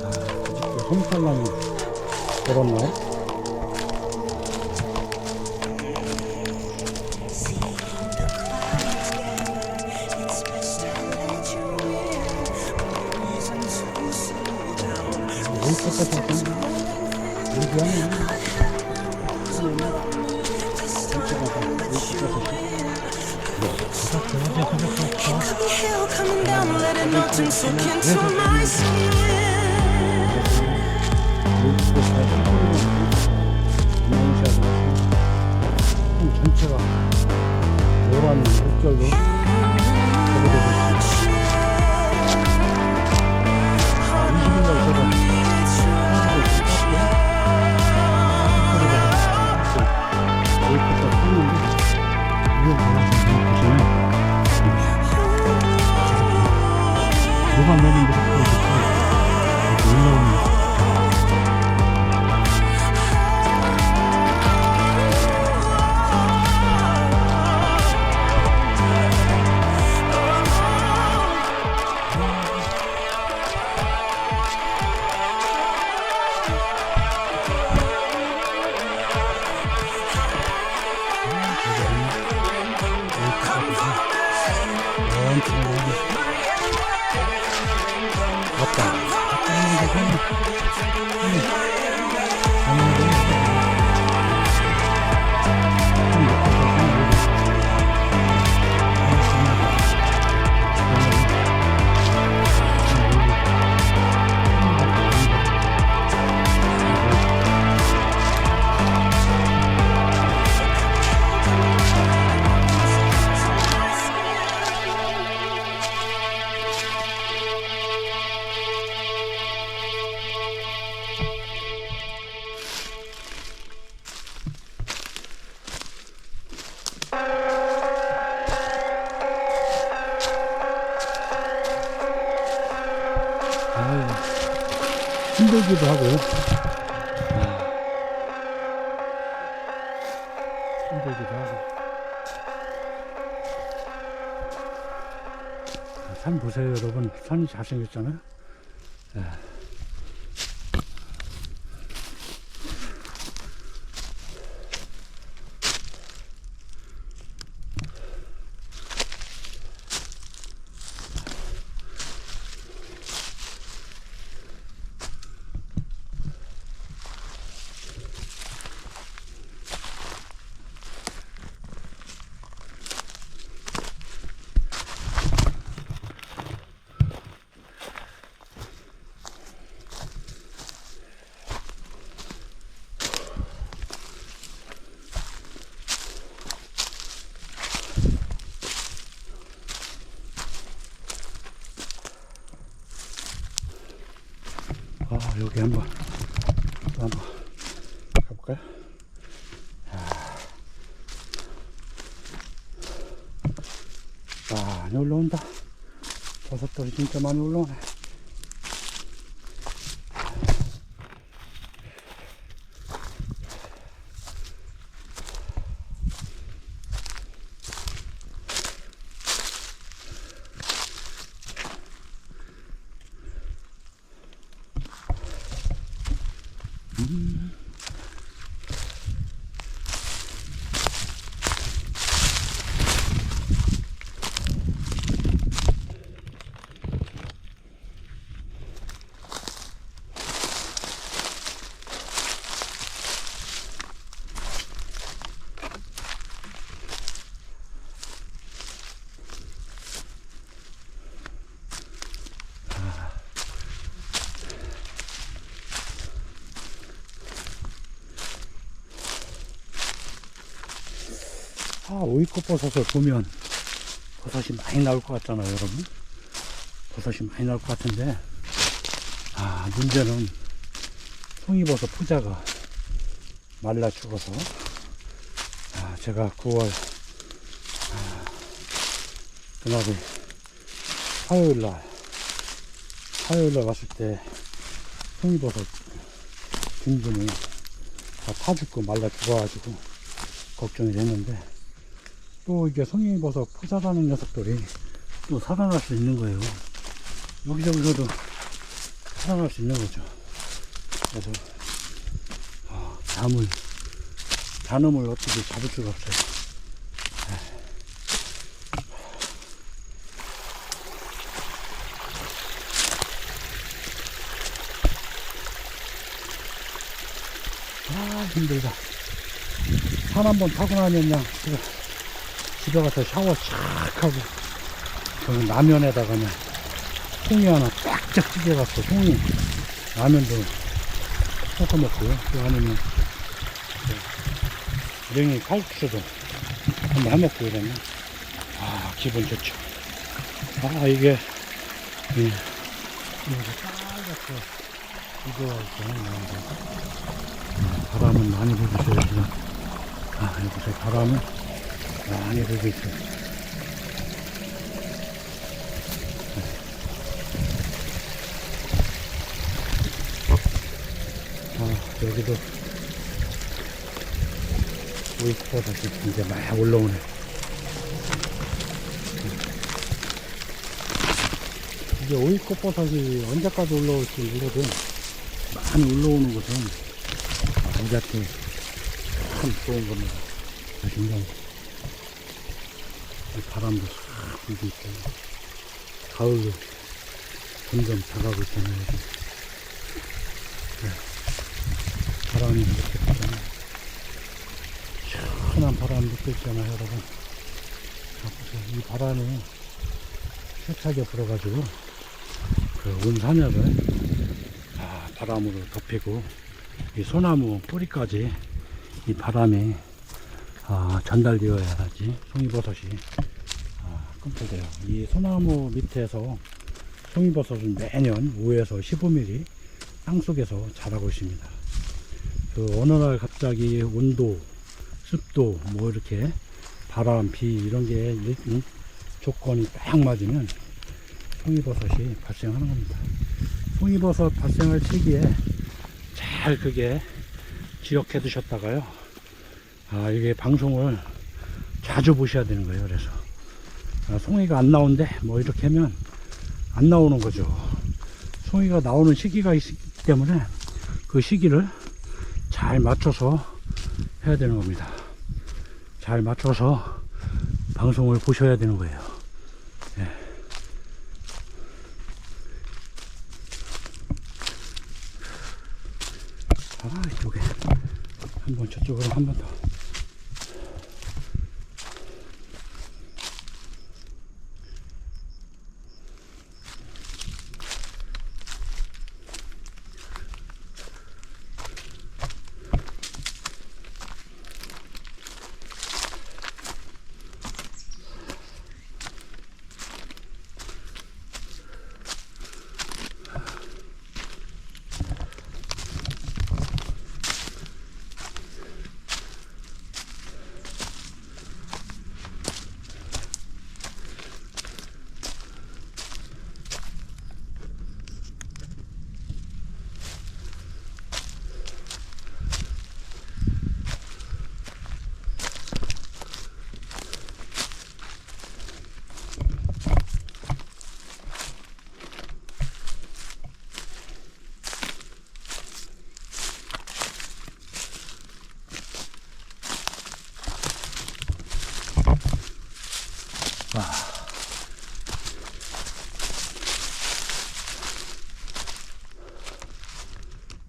아, 솜살랑이 들었나 전체가 노란 물결로 왔 힘들기도 하고요. 아, 힘들기도 하고. 산 보세요, 여러분. 산이 잘생겼잖아요. 아. 아, 여기 한번, 또 한번 가볼까요? 야, 많이 올라온다. 버섯들이 진짜 많이 올라오네. 아, 오이꽃 버섯을 보면 버섯이 많이 나올 것 같잖아요, 여러분. 버섯이 많이 나올 것 같은데, 아, 문제는 송이버섯 포자가 말라 죽어서, 아, 제가 9월, 아, 그날이 화요일 날, 화요일 날 왔을 때 송이버섯 진분이 다 타죽고 말라 죽어가지고 걱정이 됐는데 또 이게 송이버섯 푸사다는 녀석들이 또 살아날 수 있는 거예요. 여기저기서도 살아날 수 있는 거죠. 그래서 아, 잠을 잔음을 어떻게 잡을 수가 없어요. 아 힘들다. 산 한번 타고 나면 그냥 집에, 집에 가서 샤워 싹 하고 저기 라면에다가 그냥 송이 하나 쫙쫙 찢어갖고 송이 라면도 섞어 먹고요. 또 아니면 그 냉이 칼국수도 한번 해먹고 이러면 아 기분 좋죠. 아 이게 이 이렇게 빨갛게 익어있잖아요. 나오는데. 바람은 많이 불고 있어요 지금 아 여기서 바람은 많이 불고 있어요. 아 여기도 오이스버섯이 이제 막 올라오네. 이게 오이꽃버섯이 언제까지 올라올지 모르거든. 많이 올라오는 것은 아, 우리한테 참 좋은 겁니다. 이 바람도 싹 불고 있잖아요. 가을로 점점 다가오고 있잖아요. 네. 바람이 이렇게 불잖아요. 시원한 바람 느껴 있잖아요, 여러분. 자, 보세요. 이 바람이 세차게 불어가지고 그 온 산역을 아, 바람으로 덮이고 이 소나무 뿌리까지 이 바람에 아, 전달되어야지 송이버섯이 아, 꿈틀대요. 이 소나무 밑에서 송이버섯은 매년 5에서 15mm 땅속에서 자라고 있습니다. 그 어느 날 갑자기 온도, 습도, 뭐 이렇게 바람, 비 이런 게 조건이 딱 맞으면 송이버섯이 발생하는 겁니다. 송이버섯 발생할 시기에 잘 그게 기억해 두셨다가요. 아, 이게 방송을 자주 보셔야 되는 거예요. 그래서. 아, 송이가 안 나온대. 뭐 이렇게 하면 안 나오는 거죠. 송이가 나오는 시기가 있기 때문에 그 시기를 잘 맞춰서 해야 되는 겁니다. 잘 맞춰서 방송을 보셔야 되는 거예요. 예. 아, 이쪽에 한번 저쪽으로 한 번 더.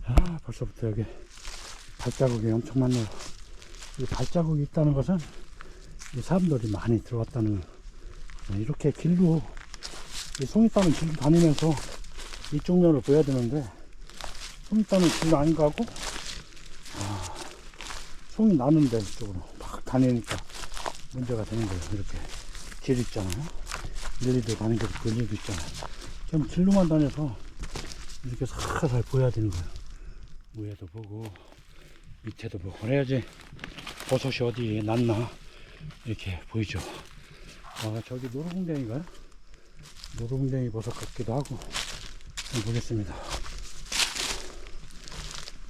아, 벌써부터 여기 발자국이 엄청 많네요. 이 발자국이 있다는 것은 이 사람들이 많이 들어왔다는. 이렇게 길로 이 송이 따는 길로 다니면서 이쪽 면을 보여야 되는데 송이 따는 길로 안 가고 아, 송이 나는데 이쪽으로 막 다니니까 문제가 되는 거예요. 이렇게 길 있잖아요. 일리도 다니는 그 길도 있잖아요. 좀 길로만 다녀서 이렇게 살살 보여야 되는 거예요. 위에도 보고 밑에도 보고 그래야지 버섯이 어디 났나 이렇게 보이죠. 아 저기 노루궁뎅이가요? 노루궁뎅이 버섯 같기도 하고 보겠습니다.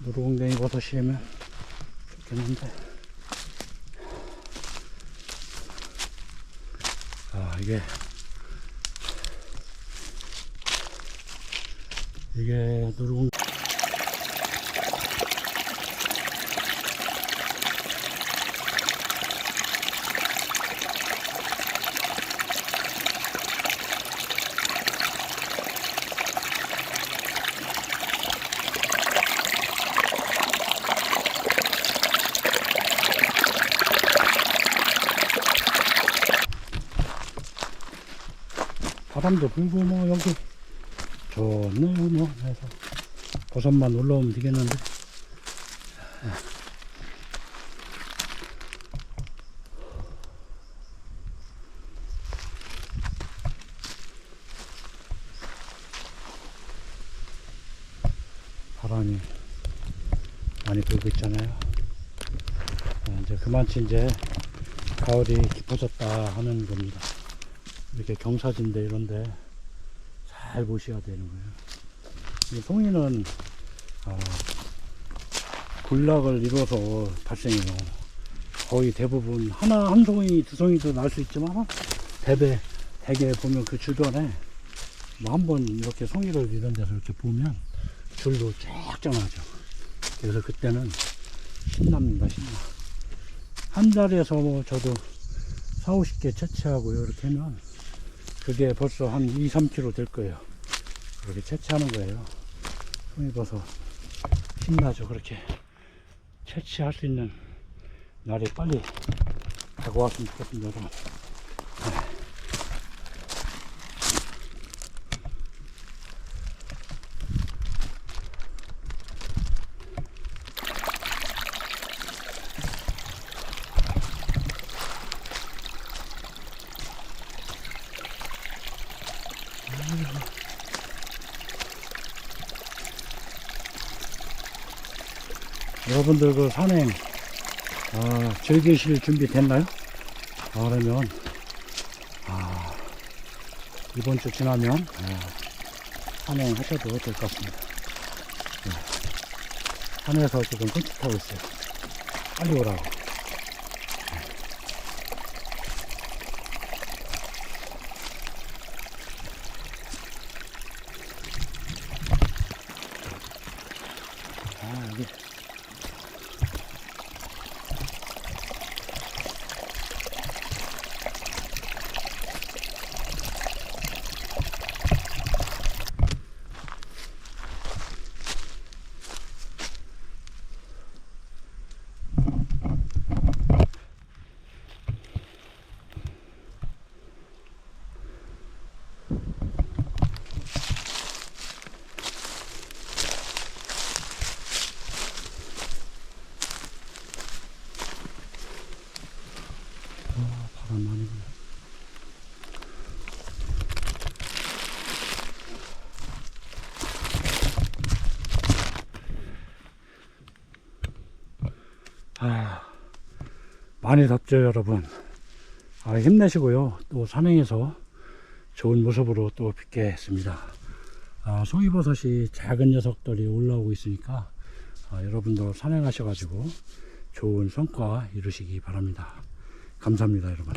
누르공댕이 버섯이면 좋겠는데. 아, 이게, 이게 누르공 바람도 불고 뭐 여기 좋네요 뭐. 해서 버섯만 올라오면 되겠는데. 바람이 많이 불고 있잖아요. 아, 이제 그만치 이제 가을이 깊어졌다 하는 겁니다 이렇게 경사진데 이런데 잘 보셔야 되는 거예요. 이 송이는 아, 군락을 이뤄서 발생해요. 거의 대부분 하나 한 송이 두 송이도 날 수 있지만 대배 대개 보면 그 주변에 뭐 한번 이렇게 송이를 이런 데서 이렇게 보면 줄도 쫙쫙 나죠. 그래서 그때는 신납니다 신나. 한 달에서 뭐 저도 4, 50개 채취하고요. 이렇게 하면 그게 벌써 한 2, 3kg 될 거예요. 그렇게 채취하는 거예요. 송이버섯 신나죠. 그렇게 채취할 수 있는 날이 빨리 다가왔으면 좋겠습니다. 여러분. 여러분들 그 산행 아, 즐기실 준비 됐나요? 아, 그러면 아, 이번 주 지나면 아, 산행 하셔도 될 것 같습니다. 네. 산에서 지금 흠칫하고 있어요. 빨리 오라고. 아, 많이 덥죠, 여러분. 아, 힘내시고요. 또 산행에서 좋은 모습으로 또 뵙겠습니다. 아, 송이버섯이 작은 녀석들이 올라오고 있으니까 아, 여러분도 산행하셔 가지고 좋은 성과 이루시기 바랍니다. 감사합니다, 여러분.